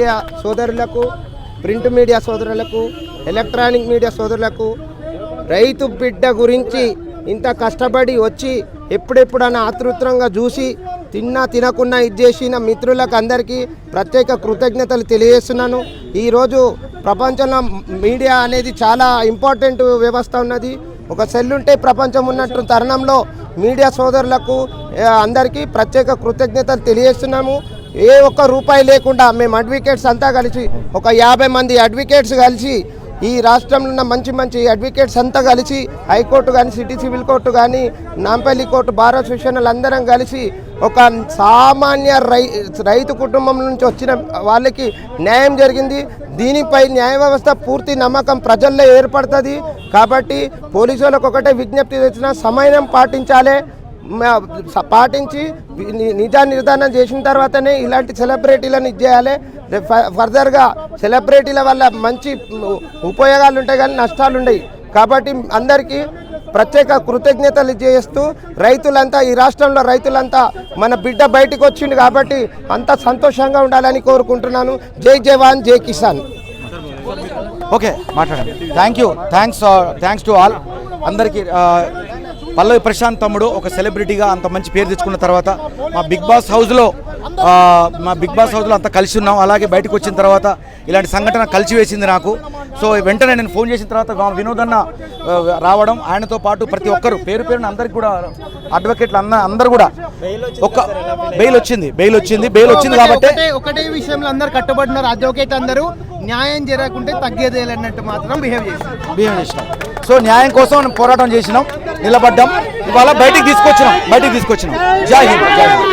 Media సోదరులకు print media సోదరులకు electronic media సోదరులకు రైతు బిడ్డ గురించి ఇంత కష్టపడి వచ్చి ఎప్పుడెప్పుడన్నా ఆతృత్రంగా చూసి తిన్నా తినకున్నా ఇది చేసిన మిత్రులకు అందరికీ ప్రత్యేక కృతజ్ఞతలు తెలియజేస్తున్నాను. ఈరోజు ప్రపంచంలో మీడియా అనేది చాలా ఇంపార్టెంట్ వ్యవస్థ ఉన్నది. ఒక సెల్ ఉంటే ప్రపంచం ఉన్నట్టు తరుణంలో మీడియా సోదరులకు అందరికీ ప్రత్యేక కృతజ్ఞతలు తెలియజేస్తున్నాము. ఏ ఒక్క రూపాయి లేకుండా మేము అడ్వకేట్స్ అంతా కలిసి ఒక యాభై మంది అడ్వకేట్స్ కలిసి ఈ రాష్ట్రంలో ఉన్న మంచి మంచి అడ్వకేట్స్ అంతా కలిసి హైకోర్టు కానీ సిటీ సివిల్ కోర్టు కానీ నాంపల్లి కోర్టు బార్ అసోసియేషన్లు అందరం కలిసి ఒక సామాన్య రై రైతు కుటుంబం నుంచి వచ్చిన వాళ్ళకి న్యాయం జరిగింది. దీనిపై న్యాయ వ్యవస్థ పూర్తి నమ్మకం ప్రజల్లో ఏర్పడుతుంది. కాబట్టి పోలీసు ఒకటే విజ్ఞప్తి తెచ్చిన సమయం పాటించాలి. పాటించి నిజా నిర్ధారణ చేసిన తర్వాతనే ఇలాంటి సెలబ్రిటీలను ఇచ్చేయాలి చేయాలి. ఫ- ఫర్దర్గా సెలబ్రిటీల వల్ల మంచి ఉపయోగాలు ఉంటాయి కానీ నష్టాలు ఉన్నాయి కాబట్టి అందరికీ ప్రత్యేక కృతజ్ఞతలు చేస్తూ రైతులంతా ఈ రాష్ట్రంలో రైతులంతా మన బిడ్డ బయటకు వచ్చింది కాబట్టి అంతా సంతోషంగా ఉండాలని కోరుకుంటున్నాను. జై జవాన్ జై కిసాన్. ఓకే మాట్లాడండి. Thank you thanks thanks to all అందరికీ uh, పల్లవి ప్రశాంత్ తమ్ముడు ఒక సెలబ్రిటీగా అంత మంచి పేరు తెచ్చుకున్న తర్వాత మా బిగ్ బాస్ హౌస్లో మా బిగ్ బాస్ హౌస్లో అంతా కలిసి ఉన్నాం. అలాగే బయటకు వచ్చిన తర్వాత ఇలాంటి సంఘటన కలిసి వేసింది నాకు. సో వెంటనే నేను ఫోన్ చేసిన తర్వాత మా వినోదన్న రావడం ఆయనతో పాటు ప్రతి ఒక్కరు పేరు పేరున అందరికి కూడా అడ్వకేట్లు అన్న అందరు కూడా ఒక్క బెయిల్ వచ్చింది బెయిల్ వచ్చింది బెయిల్ వచ్చింది కాబట్టి ఒకటే ఒకటే విషయంలో అందరు కట్టుబడినారు అడ్వకేట్ అందరూ న్యాయం జరగకుంటే తగ్గేదే అన్నట్టు మాత్రం బిహేవ్ చేస్తారు బియ్యం చేసినాం. సో న్యాయం కోసం మనం పోరాటం చేసినాం నిలబడ్డాం. ఇవాళ బయటికి తీసుకొచ్చినాం బయటికి తీసుకొచ్చినాం. జై హింద్ జై హింద్.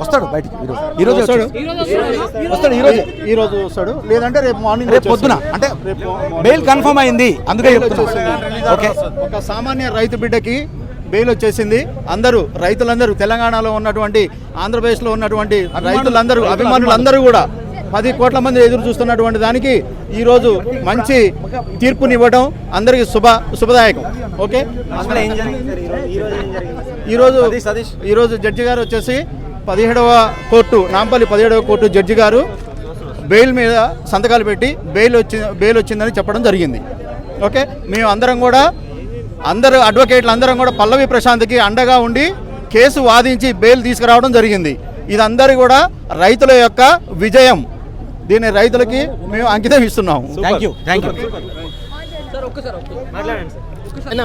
వస్తాడు బయటికి ఈరోజు. ఈరోజు వస్తాడు. వస్తాడు ఈరోజు. ఈ రోజు వస్తాడు. లేదంటే రేపు మార్నింగ్ రేపు పొద్దున. అంటే బెయిల్ కన్ఫర్మ్ అయింది. అందుకే చెప్తున్నా. ఓకే ఒక సామాన్య రైతు బిడ్డకి బెయిల్ వచ్చేసింది. అందరూ రైతులందరూ తెలంగాణలో ఉన్నటువంటి ఆంధ్రప్రదేశ్లో ఉన్నటువంటి రైతులందరూ అభిమానులందరూ కూడా పది కోట్ల మంది ఎదురు చూస్తున్నటువంటి దానికి ఈరోజు మంచి తీర్పునివ్వడం అందరికీ శుభ శుభదాయకం. ఓకే? ఈరోజు. ఈరోజు జడ్జి గారు వచ్చేసి పదిహేడవ కోర్టు నాంపల్లి పదిహేడవ కోర్టు జడ్జి గారు బెయిల్ మీద సంతకాలు పెట్టి బెయిల్ వచ్చి బెయిల్ వచ్చిందని చెప్పడం జరిగింది. ఓకే? మేము అందరం కూడా అందరు అడ్వకేట్లు అందరం కూడా పల్లవి ప్రశాంత్కి అండగా ఉండి కేసు వాదించి బెయిల్ తీసుకురావడం జరిగింది. ఇదందరి కూడా రైతుల యొక్క విజయం. దీన్ని రైతులకి మేము అంకితం ఇస్తున్నాము థ్యాంక్ యూ థ్యాంక్ యూ మాట్లాడండి సార్. అయినా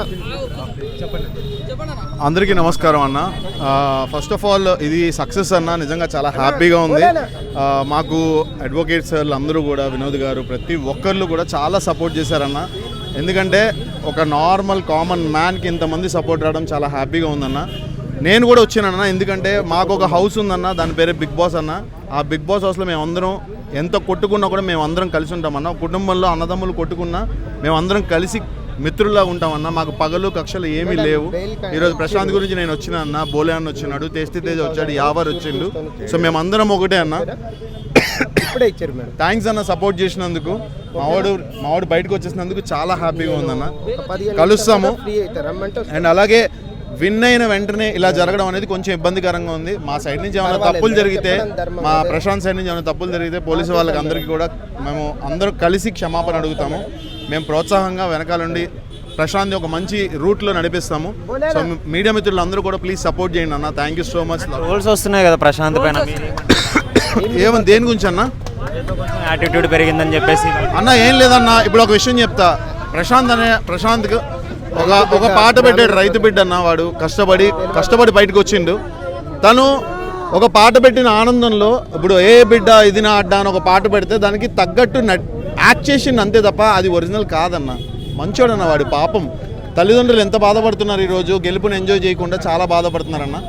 అందరికీ నమస్కారం అన్న. ఫస్ట్ ఆఫ్ ఆల్ ఇది సక్సెస్ అన్న. నిజంగా చాలా హ్యాపీగా ఉంది. మాకు అడ్వకేట్ సార్లు అందరూ కూడా వినోద్ గారు ప్రతి ఒక్కళ్ళు కూడా చాలా సపోర్ట్ చేశారన్న. ఎందుకంటే ఒక నార్మల్ కామన్ మ్యాన్కి ఇంతమంది సపోర్ట్ రావడం చాలా హ్యాపీగా ఉందన్న. నేను కూడా వచ్చానన్న ఎందుకంటే మాకు ఒక హౌస్ ఉందన్న దాని పేరే బిగ్ బాస్ అన్న. ఆ బిగ్ బాస్ హౌస్లో మేమందరం ఎంత కొట్టుకున్నా కూడా మేము అందరం కలిసి ఉంటామన్న. కుటుంబంలో అన్నదమ్ములు కొట్టుకున్నా మేమందరం కలిసి మిత్రుల్లా ఉంటామన్న. మాకు పగలు కక్షలు ఏమీ లేవు. ఈరోజు ప్రశాంత్ గురించి నేను వచ్చిన అన్న బోలే అన్న వచ్చినాడు తేస్తి తేజ్ వచ్చాడు యావర్ వచ్చిండు. సో మేమందరం ఒకటే అన్న. ఇప్పుడే ఇచ్చారు మేడం. థ్యాంక్స్ అన్న సపోర్ట్ చేసినందుకు. మావాడు మావాడు బయటకు వచ్చేసినందుకు చాలా హ్యాపీగా ఉందన్న. కలుస్తాము ఫ్రీ అవుతారు రమ్మంటే వస్తారు. అండ్ అలాగే విన్ అయిన వెంటనే ఇలా జరగడం అనేది కొంచెం ఇబ్బందికరంగా ఉంది. మా సైడ్ నుంచి ఏమైనా తప్పులు. జరిగితే. మా ప్రశాంత్ సైడ్ నుంచి ఏమైనా తప్పులు జరిగితే పోలీసు వాళ్ళకి అందరికీ కూడా మేము అందరూ కలిసి క్షమాపణ అడుగుతాము. మేము ప్రోత్సాహంగా వెనకాలండి ప్రశాంత్ ఒక మంచి రూట్లో నడిపిస్తాము. సో మీడియా మిత్రులు అందరూ కూడా ప్లీజ్ సపోర్ట్ చేయండి అన్న. Thank you so much rolls వస్తున్నాయి కదా ప్రశాంత్ పైన. ఏమని దేని గురించి అన్న? యాటిట్యూడ్ పెరిగిందని చెప్పేసి. అన్న ఏం లేదన్న ఇప్పుడు ఒక విషయం చెప్తా. ప్రశాంత్ అనే ప్రశాంత్కి ఒక ఒక పాట పెట్టాడు రైతు బిడ్డ అన్న వాడు. కష్టపడి కష్టపడి బయటకు వచ్చిండు తను ఒక పాట పెట్టిన ఆనందంలో ఇప్పుడు ఏ బిడ్డ ఇది నా అడ్డా అని ఒక పాట పెడితే దానికి తగ్గట్టు నట్ యాక్ట్ చేసిండు అంతే తప్ప అది ఒరిజినల్ కాదన్న. మంచోడన్న వాడు పాపం. తల్లిదండ్రులు ఎంత బాధపడుతున్నారు ఈరోజు? గెలుపుని ఎంజాయ్ చేయకుండా చాలా బాధపడుతున్నారన్న.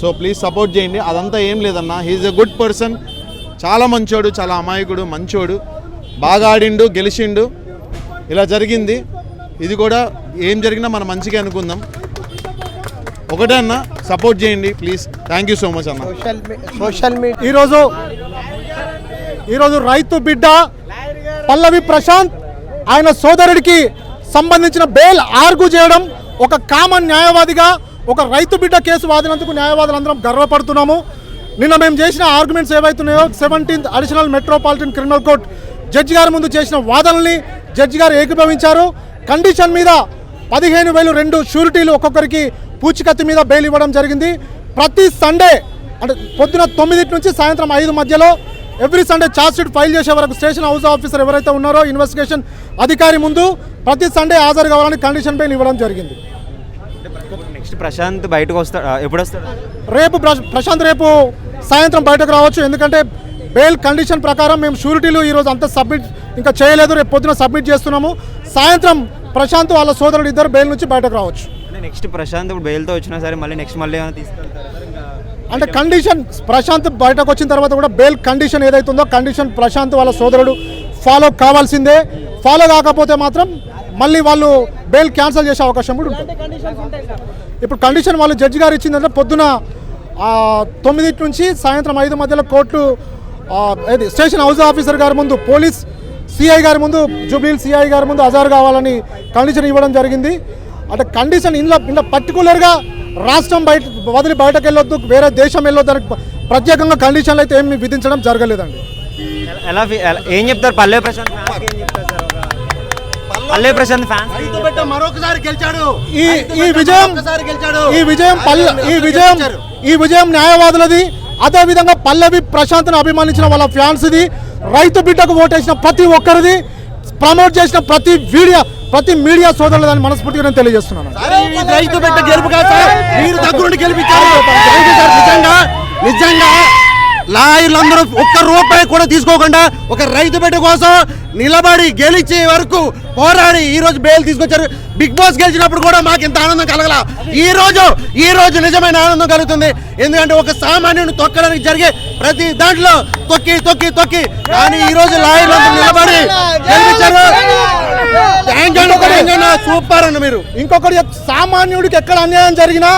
సో ప్లీజ్ సపోర్ట్ చేయండి. అదంతా ఏం లేదన్న. హీఈస్ ఎ గుడ్ పర్సన్ చాలా మంచోడు చాలా అమాయకుడు మంచోడు. బాగా ఆడిండు గెలిచిండు. ఇలా జరిగింది. ఇది కూడా ఏం జరిగినా మనం మంచిగా అనుకుందాం. ఒకటే అన్న సపోర్ట్ చేయండి please thank you so much అన్న. సోషల్ మీడియా ఈరోజు ఈరోజు రైతు బిడ్డ పల్లవి ప్రశాంత్ ఆయన సోదరుడికి సంబంధించిన బెయిల్ ఆర్గు చేయడం ఒక కామన్ న్యాయవాదిగా ఒక రైతు బిడ్డ కేసు వాదినందుకు న్యాయవాదులందరం గర్వపడుతున్నాము. నిన్న మేము చేసిన ఆర్గ్యుమెంట్స్ ఏవైతున్నాయో seventeenth additional metropolitan criminal court judge గారి ముందు చేసిన వాదనల్ని జడ్జి గారు ఏకీభవించారు. కండిషన్ మీద పదిహేను వేలు రెండు షూరిటీలు ఒక్కొక్కరికి పూచికత్తి మీద బెయిల్ ఇవ్వడం జరిగింది. ప్రతి సండే అంటే పొద్దున తొమ్మిది నుంచి సాయంత్రం ఐదు మధ్యలో every Sunday charge sheet file చేసే వరకు స్టేషన్ హౌస్ ఆఫీసర్ ఎవరైతే ఉన్నారో ఇన్వెస్టిగేషన్ అధికారి ముందు ప్రతి సండే హాజరు కావాలని కండిషన్ బెయిల్ ఇవ్వడం జరిగింది. నెక్స్ట్ ప్రశాంత్ బయటకు వస్తాడు ఎప్పుడు వస్తాడు రేపు ప్ర- ప్రశాంత్ రేపు సాయంత్రం బయటకు రావచ్చు. ఎందుకంటే బెయిల్ కండిషన్ ప్రకారం మేము షూరిటీలు ఈరోజు అంతా సబ్మిట్ ఇంకా చేయలేదు. రేపు పొద్దున సబ్మిట్ చేస్తున్నాము. సాయంత్రం ప్రశాంత్ వాళ్ళ సోదరుడు ఇద్దరు బెయిల్ నుంచి బయటకు రావచ్చు. అంటే నెక్స్ట్ ప్రశాంత్ ఇప్పుడు బెయిల్తో వచ్చినా సరే మళ్ళీ నెక్స్ట్ మళ్ళీ ఏమైనా తీసుకెళ్తారా? ఇంకా అంటే కండిషన్ ప్రశాంత్ బయటకు వచ్చిన తర్వాత కూడా బెయిల్ కండిషన్ ఏదైతే ఉందో కండిషన్ ప్రశాంత్ వాళ్ళ సోదరుడు ఫాలో కావాల్సిందే. ఫాలో కాకపోతే మాత్రం మళ్ళీ వాళ్ళు బెయిల్ క్యాన్సిల్ చేసే అవకాశం కూడా ఉంటుంది. ఇప్పుడు కండిషన్ వాళ్ళు జడ్జి గారు ఇచ్చిందంటే పొద్దున ఆ, తొమ్మిది నుంచి సాయంత్రం ఐదు మధ్యలో కోర్టు ఆ, ఏది స్టేషన్ హౌస్ ఆఫీసర్ గారి ముందు పోలీస్ సిఐ గారి ముందు జూబ్లీల్ సిఐ గారి ముందు హజారు కావాలని కండిషన్ ఇవ్వడం జరిగింది. అంటే కండిషన్ ఇంట్లో ఇంట్లో పర్టికులర్గా రాష్ట్రం బయట వదిలి బయటకు వెళ్ళొద్దు వేరే దేశం వెళ్ళొద్దు అని ప్రత్యేకంగా కండిషన్లు అయితే ఏమి విధించడం జరగలేదండి. ఎలా- ఏం చెప్తారు? పల్లె ప్రశాంత్ ఫ్యాన్స్ ఏం చెప్తారు సార్ ఒక పల్లె ప్రశాంత్ ఫ్యాన్స్ మరొకసారి గెలిచాడు. ఈ ఈ విజయం గెలిచాడు. ఈ విజయం పల్లె ఈ విజయం ఈ విజయం న్యాయవాదులది. అదే విధంగా పల్లవి ప్రశాంత్ను అభిమానించిన వాళ్ళ ఫ్యాన్స్ ఇది రైతు బిడ్డకు ఓటేసిన ప్రతి ఒక్కరిది. ప్రమోట్ చేసిన ప్రతి వీడియో ప్రతి మీడియా సోదరులని మనస్ఫూర్తిగా నేను తెలియజేస్తున్నాను. రైతు బిడ్డ గెలుపు కాదు సార్. మీరు దగ్గరుండి గెలిపించారు థ్యాంక్ యూ సార్ నిజంగా నిజంగా. లాయర్లందరూ ఒక్క రూపాయి కూడా తీసుకోకుండా ఒక రైతు బిడ్డ కోసం నిలబడి గెలిచే వరకు పోరాడి ఈ రోజు బెయిల్ తీసుకొచ్చారు. బిగ్ బాస్ గెలిచినప్పుడు కూడా మాకు ఇంత ఆనందం కలగల. ఈ రోజు ఈ రోజు నిజమైన ఆనందం కలుగుతుంది. ఎందుకంటే ఒక సామాన్యుని తొక్కడానికి జరిగే ప్రతి దాంట్లో తొక్కి తొక్కి తొక్కి. కానీ ఈ రోజు లాయర్లందరూ నిలబడి గెలిపించారు. సూపర్ అండి మీరు. ఇంకొకటి సామాన్యుడికి ఎక్కడ అన్యాయం జరిగినా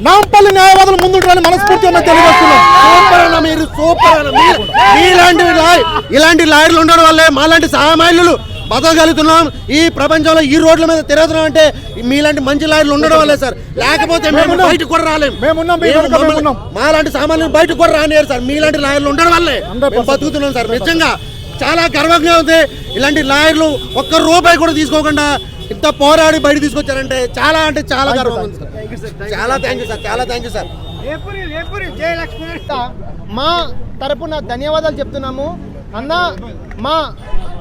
నాంపల్లి న్యాయవాదులు ముందుంటారని మనస్ఫూర్తిగా మేము తెలియజేస్తున్నాం. సూపర్ అన్న మీరు సూపర్ అన్న మీరు- మీలాంటి లాయ్- ఇలాంటి లాయర్లు ఉండడం వల్లే మాలాంటి సామాన్యులు బతకగలుగుతున్నాం. ఈ ప్రపంచంలో ఈ రోడ్ల మీద తిరుగుతున్నాం అంటే మీలాంటి మంచి లాయర్లు ఉండడం వల్లే సార్. లేకపోతే మేము. బయటకు కూడా రాలేం. మేమున్నాం, మీ మేము వెనుక. మాలాంటి సామాన్యులు బయటకు కూడా రానియరు సార్. మీలాంటి లాయర్లు ఉండడం వల్లే. 100% మేము బతుకుతున్నాం సార్. నిజంగా చాలా గర్వంగా ఉంది. ఇలాంటి లాయర్లు ఒక్క రూపాయి కూడా తీసుకోకుండా ఇంత పోరాడి బయట తీసుకొచ్చారంటే చాలా అంటే చాలా గర్వంగా ఉంది సార్ చాలా థ్యాంక్ యూ సార్ చాలా థ్యాంక్ యూ సార్ మా తరపున ధన్యవాదాలు చెప్తున్నాము. అన్న మా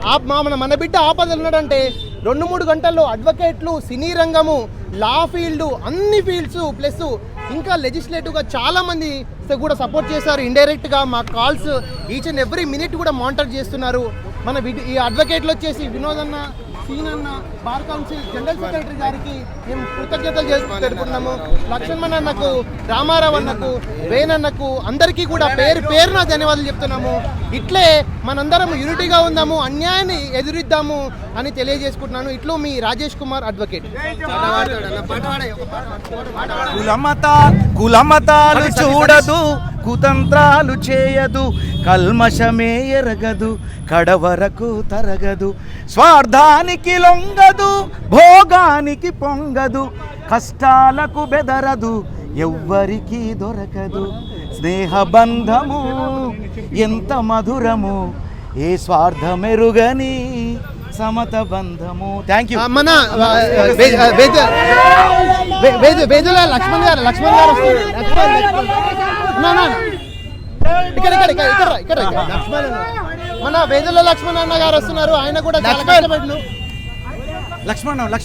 ఆ- మా మన మన బిడ్డ ఆపదలు ఉన్నాడంటే రెండు మూడు గంటల్లో అడ్వకేట్లు సినీ రంగము లా ఫీల్డ్ అన్ని ఫీల్డ్స్ ప్లస్ ఇంకా లెజిస్లేటివ్గా చాలా మంది కూడా సపోర్ట్ చేశారు. ఇండైరెక్ట్గా మా calls each and every minute కూడా మానిటర్ చేస్తున్నారు. మన ఈ అడ్వకేట్లు వచ్చేసి వినోద్ అన్న సీన్ అన్న బార్ కౌన్సిల్ జనరల్ సెక్రటరీ గారికి మేము కృతజ్ఞతలు చేస్తూ తెలుపుతున్నాము లక్ష్మణ్ అన్నకు రామారావు అన్నకు వేణన్నకు అందరికీ కూడా పేరు పేరున ధన్యవాదాలు చెప్తున్నాము. ఇట్లే మనందరం యూనిటీగా ఉందాము అన్యాయాన్ని ఎదురిద్దాము అని తెలియజేసుకుంటున్నాను. ఇట్లు మీ రాజేష్ కుమార్ అడ్వకేట్. కులమత కులమతాలు చూడదు. కుతంత్రాలు చేయదు కల్మషమే ఎరగదు కడవరకు తరగదు స్వార్థానికి లొంగదు భోగానికి పొంగదు కష్టాలకు బెదరదు ఎవ్వరికి దొరకదు. స్నేహబంధము ఎంత మధురము ఏ స్వార్థమెరుగని సమత బంధము. థ్యాంక్ యూ మన వేదుల లక్ష్మణ్ గారు లక్ష్మణ్ గారు లక్ష్మణ్, లక్ష్మణ్. ఇక్కడ ఇక్కడ ఇక్కడ ఇక్కడ లక్ష్మణ్. మన వేదుల లక్ష్మణ్ అన్న గారు వస్తున్నారు. ఆయన కూడా కష్టపడిను లక్ష్మణ్.